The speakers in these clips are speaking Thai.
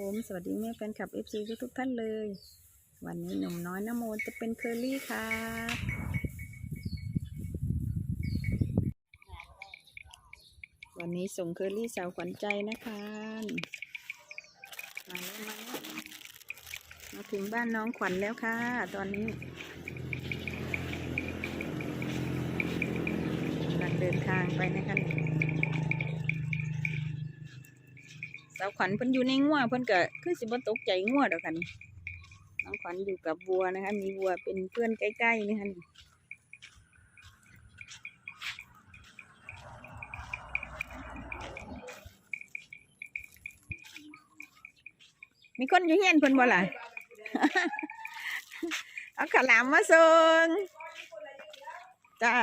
ผมสวัสดีแม่แฟนคลับ FC ทุกทุกท่านเลย วันนี้หนุ่มน้อยน้ำโมนจะเป็นเคอรี่ครับวันนี้ส่งเคอรี่สาวขวัญใจนะคะมาแล้วมาแล้วมาถึงบ้านน้องขวัญแล้วค่ะ ตอนนี้กำลังเดินทางไปนะคะ สาวขวัญเพิ่นอยู่ในงัวเพิ่นก็คือสิบ่ตกใจงัวดอกค่ะนี่น้องขวัญอยู่กับวัวนะคะ มีวัวเป็นเพื่อนใกล้ๆนี่ค่ะนี่มีคนอยู่เฮียนเพิ่นบ่ล่ะเอาขาวหลามมาส่งจ้า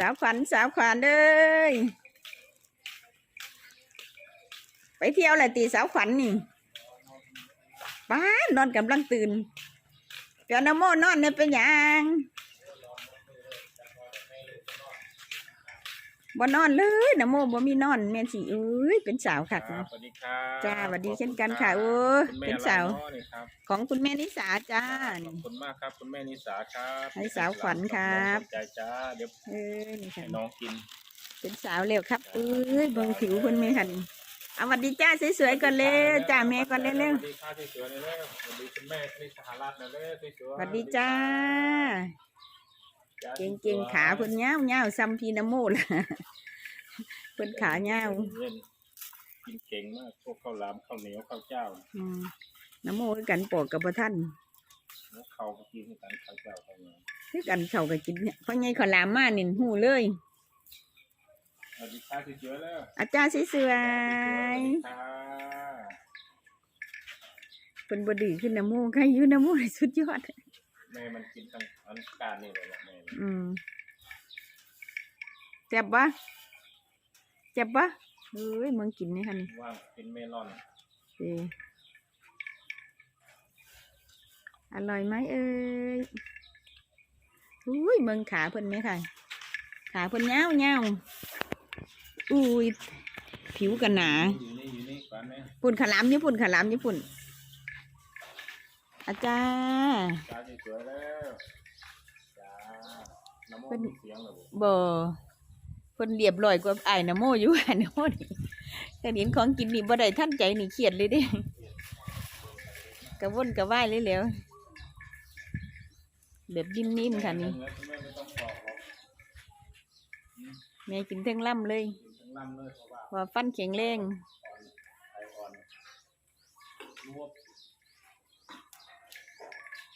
สาวขวัญสาวขวัญเอ้ยไปเที่ยวอะไรตีสาวขวัญนี่ป้านอนกำลังตื่นเปียโนโมนอนเนี่ยเป็นยัง บ่นอนเลยนะโมบ่มีนอนแม่นสิเอ้ยเป็นสาวค่ะครับสวัสดีครับจ้าสวัสดีเช่นกันค่ะโอ้คุณแม่เป็นสาวลำน้อยนี่ครับของคุณแม่นิสาจ้า ขอนี่บคุณมากครับคุณแม่นิสาครับให้สาวขวัญครับใจจ้าเดี๋ยวเออนี่ค่ะให้น้องกินเป็นสาวเร็วครับเอ้ยเบิ่งผิวคนแม่ค่ะนี่เอาสวัสดีจ้าสวยๆก่อนเลยจ้าแม่ก่อนเร็วสวัสดีค่ะสวยๆเลยเร็วสวัสดีคุณแม่ที่สหรัฐนะเร็วสวยๆสวัสดีจ้า จ้าเก่งๆขาเพิ่นยาวยาวๆซ้ำพีน้ำโมล่ะเพิ่นขายาวเล่นกินเก่งมากพวกข้าวหลามข้าวเหนียวข้าวเจ้าอืมน้ำโมคือกันปอกกับบ่ท่านแล้วข้าวก็กินกันข้าวเจ้าข้าวเหนียวคือกันเขาก็กินเนี่ยเพราะไงขอลามมานี่หูเลยสวัสดีค่ะสวยๆแล้วอาจารย์สวยสวัสดีค่ะๆเป็นบดีขึ้นน้ำโมใครอยู่น้ำโมนี่สุดยอด แม่มันกินทั้งอันการนี่เลยแหละแม่อืมเจ็บปะเจ็บปะเฮ้ยมึงกินนี่คันว่างกินเมลอนเอออร่อยไหมเอ้ยอุ้ยมึงขาเพิ่นไหมค่ะ ขาเพิ่นเงาวเงาวอุ้ยผิวกันหนาอยู่นี่อยู่นี่ก่อนไหมปุ่นขาวหลามญี่ปุ่นขาวหลามญี่ปุ่น อาจารย์จ้าสวยๆแล้วจ้าน้ำมันเป็นมีเสียงเหรอบุบ่เพิ่นเรียบร้อยกว่าไอ้ายนะโมอยู่ไอ้ายนะโมนี่แต่เห็นของกินนี่บ่ได้ท่านใจนี่เครียดเลยเด้กระวนกระว่ายเลยแหล้วแบบนิ่มๆค่ะนี่แม่ไม่ต้องปอกหรอกแม่กินเทั้งล่ำเลยกินทั้งลำเลยเพราะว่าว่าฟันแข็งแรง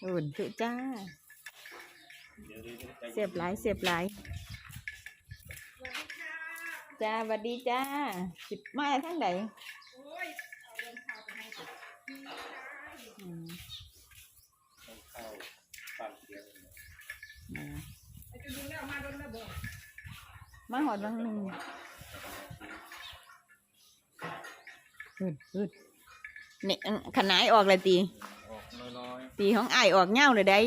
อ่อนไออ่นจุจ้า เสียบหลายเสียบหลายจ้าสวัสดีจ้า สิบมาทั้งไหนมาหอดบางหนึ่งอึดอึดเนี่ยขนายออกเลยตี ออกน้อยตีของอ้ายออกเงาเลยได้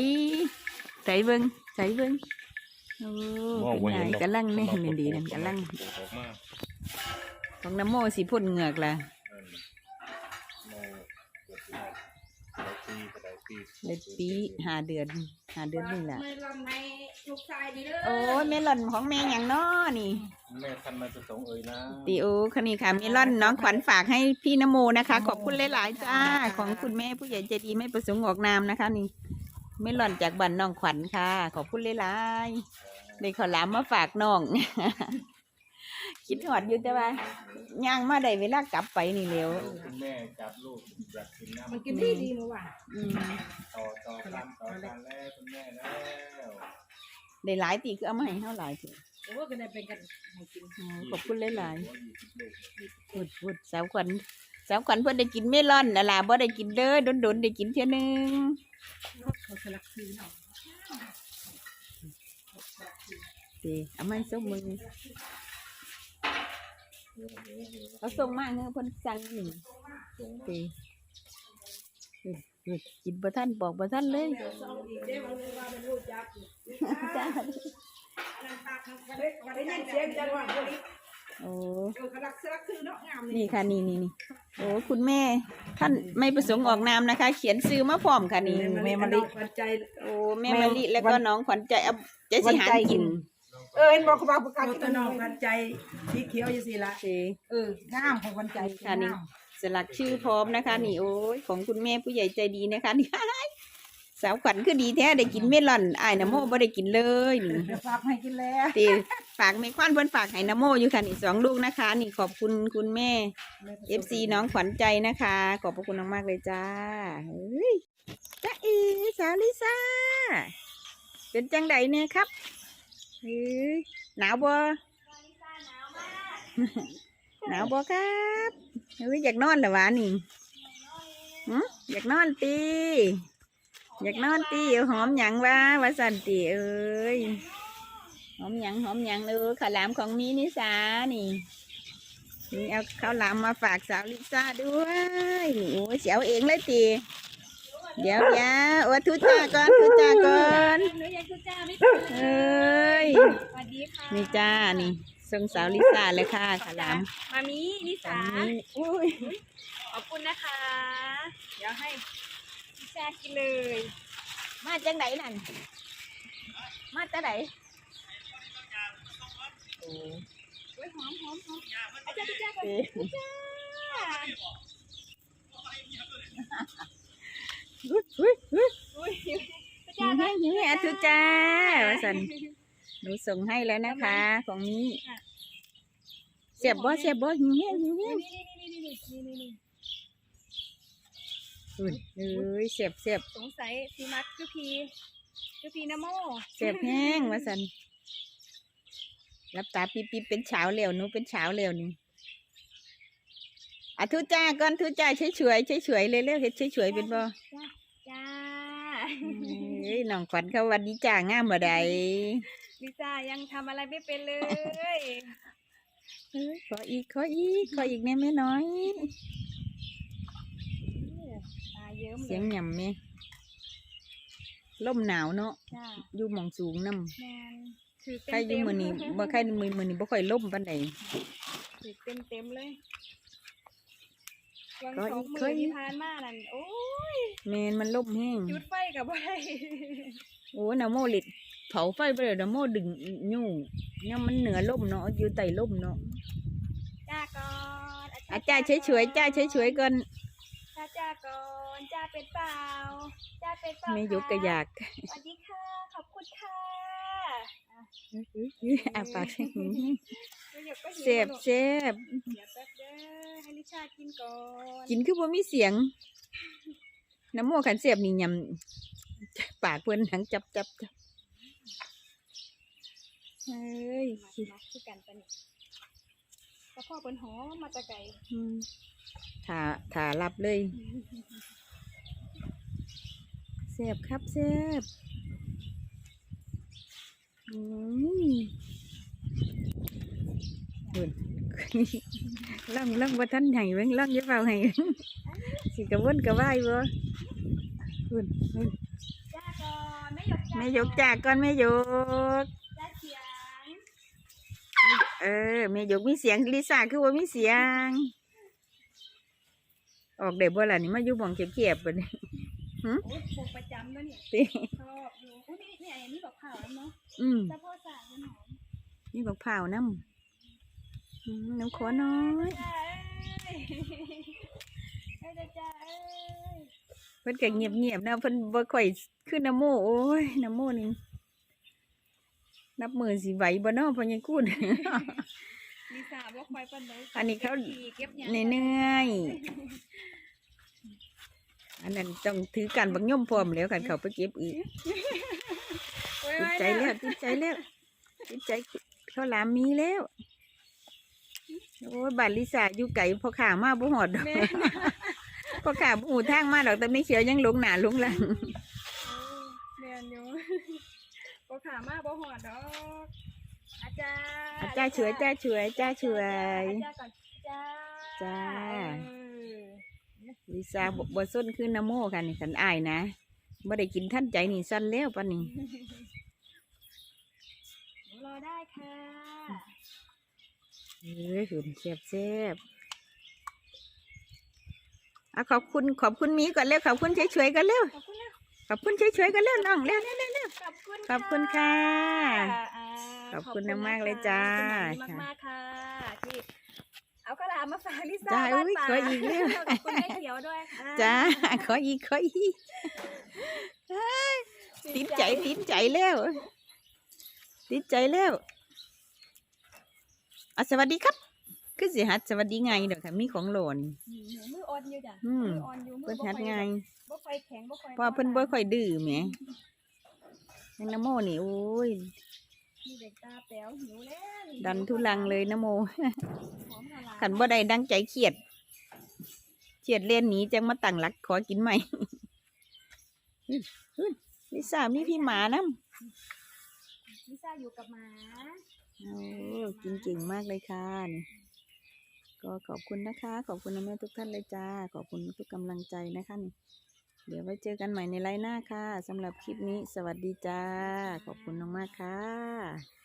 ใส่เบิ้งใส่เบิ้งโอ้เป็นไงกำลังนี่นี่ดีนั่นกำลังออกมาของน้ำโมสิพ่นเหงือกล่ะเออโมเกิดมาได้ปีก็ได้ปีเดือนปีห้าเดือนห้าเดือนนี่แหละ ไม่ลำให้ ลูกชายดีเด้อโอ้ยเมลอนของแม่อย่างน้อนี่ แม่ท่านมาประสงค์เอ่ยนะตีโอคันนี้ค่ะเมลอนน้องขวัญฝากให้พี่นโมนะคะ ขอบคุณหลายๆจ้า ของคุณแม่ผู้ใหญ่ใจดีไม่ประสงค์ออกนามนะคะ นี่เมลอนจากบ้านน้องขวัญค่ะ ขอบคุณหลายๆเลยขอหลามมาฝากน้อง คิดหอดอยู่แต่ว่าย่างมาได้เวลากลับไปนี่เร็วคุณแม่จับลูกอยากกินน้ำมันกินดีดีหนูว่ะอืมต่อต่อกันต่อกันแล้วคุณแม่แล้ว ได้หลายตีคือเอามาให้เท่าหลายทีโอ้ก็ได้เป็นกันให้กินขอบคุณหลายหัวยี่สิบลูกๆพูดพูดสาวขวัญสาวขวัญเพิ่นได้กินเมลอนน่ะล่ะบ่ได้กินเด้อโดนๆได้กินเท่ยหนึงเขาสลักซื้อเนาะดีเอามาให้ส่งมึงเขาส่งมาเงือเพิ่นสั่งนี่ดีดี กินบ่ทันบอกบ่ทันเลยสองอีกได้วันนึงว่าเป็นลูกยักษ์จ้าได้ยินเสียงจังหวะพอดีโอ้เออกระลักสลักคือเนาะงามนี่ค่ะนี่นี่นี่โอ้คุณแม่ ท่านไม่ประสงค์ออกนามนะคะ เขียนซื้อมาพร้อมค่ะนี่แม่มะลิขวัญใจโอ้แม่มะลิแล้วก็น้องขวัญใจเอาใจสิหารกินเออเห็นบอกเขาบอกประกาศตัวน้องขวัญใจสีเขียวอยู่สิละโอเคเอองามของขวัญใจค่ะนี่ สลักชื่อพร้อมนะคะ นี่โอ้ยของคุณแม่ผู้ใหญ่ใจดีนะคะนี่สาวขวัญคือดีแท้ได้กินเมลอนอ้ายน้ำโมบ่ได้กินเลยนี่เดี๋ยวฝากให้กินแล้วตีฝากไม่ควันเพิ่นฝากให้น้ำโมอยู่ค่ะนี่สองลูกนะคะ นี่ขอบคุณคุณแม่ FC น้องขวัญใจนะคะ ขอบพระคุณมากๆเลยจ้าเฮ้ยจ้าเอสาวลิซ่าเป็นจังไดเนี่ยครับเฮ้ยหนาวบ่ หนาวบ่ครับเฮ้ยอยากนอนเหรอวะนี่หึอยากนอนตีอยากนอนตีเอาหอมหยังวะวาสันตีเอ้ยหอมหยังหอมหยังเออขาวหลามของมีนิสานี่นี่เอาข้าวหลามมาฝากสาวลิซ่าด้วยนี่โอ้ยเสียวเองเลยตีเดี๋ยวเดี๋ยวโอ้ทุจ้าก่อนทุจ้าก่อนหนูยังคือจ้าไม่เป็นเอ้ยสวัสดีค่ะนี่จ้านี่ ส่งสาวลิซ่าเลยค่ะข้าวหลาม มามีนิตอสานนี้อุ้ยขอบคุณนะคะ เดี๋ยวให้นิชากินเลย มาจังไหนนั่น มาจังไหนโอ้โอ้ยหอมหอมหอมอาจารย์จ้าก่อนเอ๊ะอุ้ยอุ้ยอุ้ยอุ้ยหิจ้าวแห้งหิวแห้งทุจ้าวาสัน หนูส่งให้แล้วนะคะ ของนี้ เสียบบ่เสียบบ่หิวแห้งหิวแห้งนี่นี่นี่นี่นี่นี่นี่อุ้ยเอ้ยเสียบเสียบสงสัยซีมักคือพีคือพีนะโมเสียบแห้งว่าสันรับตาปีปีเป็นเช้าเร็วหนูเป็นเช้าเร็วนี่อะทุจ้าก่อนทุจ้าเฉยเฉยเฉยเฉยๆเลยเร็วเฮ็ดเฉยเฉยๆเป็นบ่จ้าเอ้ยน้องขวัญเขาวันนี้จ้างามบ่ได้ ลิซ่ายังทำอะไรไม่เป็นเลย เอ้ยขออีกขออีกขออีกแน่แม่น้อย ตาเยิ้มเลเสียงยหย่ำแม่ลมหนาวเนาะจ้าอยู่หมองสูงนำแมนถือใครเต็มอยู่เต็มมื้อนี้บ่ใครมื้อมื้อนี้บ่ค่อยล่มปานใด ถือเต็มเต็มๆเลยวังก็สองอีกมืเคอยที่ผ่านมานั่นโอ้ยแม่นมันล่มแห้งจุดไฟกับอะไรโอ้นาโมลิด เผาไฟไปเลยนาโมดึงยู่เนี่ยมันเหนือล่มเนาะอยู่ใต้ล่มเนาะจ้าก่อนอาจ้าเฉยเฉยๆจ้าเฉยเฉยๆก่อนจ้าจ้าก่อนจ้าเป็นเปล่าจ้าเป็นเปล่าไม่ยกกระยากสวัสดีค่ะขอบคุณค่ะอาปากใส่หูไม่ยกก็หิวเสียบลูกเสียบเดี๋ยวแป๊บเด้อให้ลิชากินก่อนกินคือบ่มีเสียงน้ำโมขันเสียบนี่ยำปากเพิ่นหังจับจับจับ เอ้ยมามาคือกันปะนี่กระเพาะเป็นหอมมาแตะไก่อืมถ่าถ่ารับเลยเสียบครับเสียบอืมหุ่นล่องล่องว่าท่านไห้เว้งล่องอยี่เปล่าไห้สิกระวนกระวายบ่หุ่นหุ่นจ้าก่อนไม่ยกจ้าแม่ยกจากก่อนแม่ยกจ้าเสียง เออแม่ยกมีเสียงลิซ่าคือว่ามีเสียง ออกเด็บ่ล่ะนี่มาอยู่หมองเขียบๆบ่เนี่ยโอ้ยพกประจำแล้วเนี่ยติชอบอยู่อุ้ยนี่นี่อันนี้แบบข่าวแล้วเนาะอืมจ้าพ่อสาวหอมนี่บักเผาวน้ำอืมน้ำขอน้อยจ้าเอ้ยเอ้ยจ้าจ้าเอ้ย เพิ่นก็เงียบๆนะเพิ่นบ่ค่อยขึ้นน้ำโมโอ้ยน้ำโมนี่ นับมือสิไหวบ่เนาะพ่อใหญ่กูด ลิซ่าบอกคอยปันไหนอันนี้เขา เก็บหยังเหนื่อยๆอันนั้นต้องถือกันบักย่อมพร้อมแล้วกันเขาไปเก็บอีกโอ้ยติดไว้ใจแล้วติดใจแล้วติดใจข้าวหลามมีแล้วโอ้ยบ้านลิซ่าอยู่ไกลพอขามาบ่หอดดอกแม่พอขาบ่หูทางมาดอกแต่ไม่เขียวยังหลงหน้าหลงหลัง แม่นอยู่ บ่ขามาบ่หอดดอกอาจารย์อาจ้าช่วยจ้าช่วยจ้าช่วยอาจารย์ก่อนจ้าจ้าเออลิซ่าบ่บ่ส้นขึ้นนะโมค่ะนี่กันอายนะบ่ได้กินท่านใจนี่สั้นแล้วปะนี่โอ้ได้ค่ะเอ้ยหุ่นเสียบเสียบอะขอบคุณขอบคุณหมีก่อนเร็วขอบคุณเฉยๆกันเร็วขอบคุณนะ ขอบคุณเฉยๆกันเร็วน้องเร็วเร็วเร็วเร็วขอบคุณขอบคุณค่ะ อ่าขอบคุณนะะมากๆเลยจ้า ขอบคุณมากๆค่ะที่เอาข้าวหลามมาฝากลิซ่าจ้าบ้านอุ๊ยป่าขออีกแล้ว ขอบคุณแม่เขียวด้วยค่ะจ้าขออีกขออีกเอ้ยติดใจติดใจแล้วติดใจแล้วอะสวัสดีครับ คือสิฮัดสวัสดีไงเด้อค่ะมีของหล่นอืมมืออ่อนอยู่จ้ะอืมมืออ่อนอยู่มืเพิ่นบ่ฮัดค่อยไงบ่ค่อยแข็งบ่ค่อยเพราะว่าเพิ่นบ่ค่อยดื้อแหมนางนโมนี่โอ้ยมีเด็กตาแป๋วหิวแล้วดันทุลังเลยนโมหอมหลามขันบ่ได้ดังใจเครียดเครียดเล่นหนีจังมาตั้งหลักขอกินใหม่อื้ออื้อลิซ่ามีพี่หมานํลิซ่าอยู่กับหมาโอ้กินเก่งมากเลยค่ะนี่ ก็ขอบคุณนะคะ ขอบคุณแม่ทุกท่านเลยจ้า ขอบคุณทุกกำลังใจนะคะนี่เดี๋ยวไว้เจอกันใหม่ในไลน์หน้าค่ะสำหรับคลิปนี้สวัสดีจ้า ขอบคุณมากๆค่ะ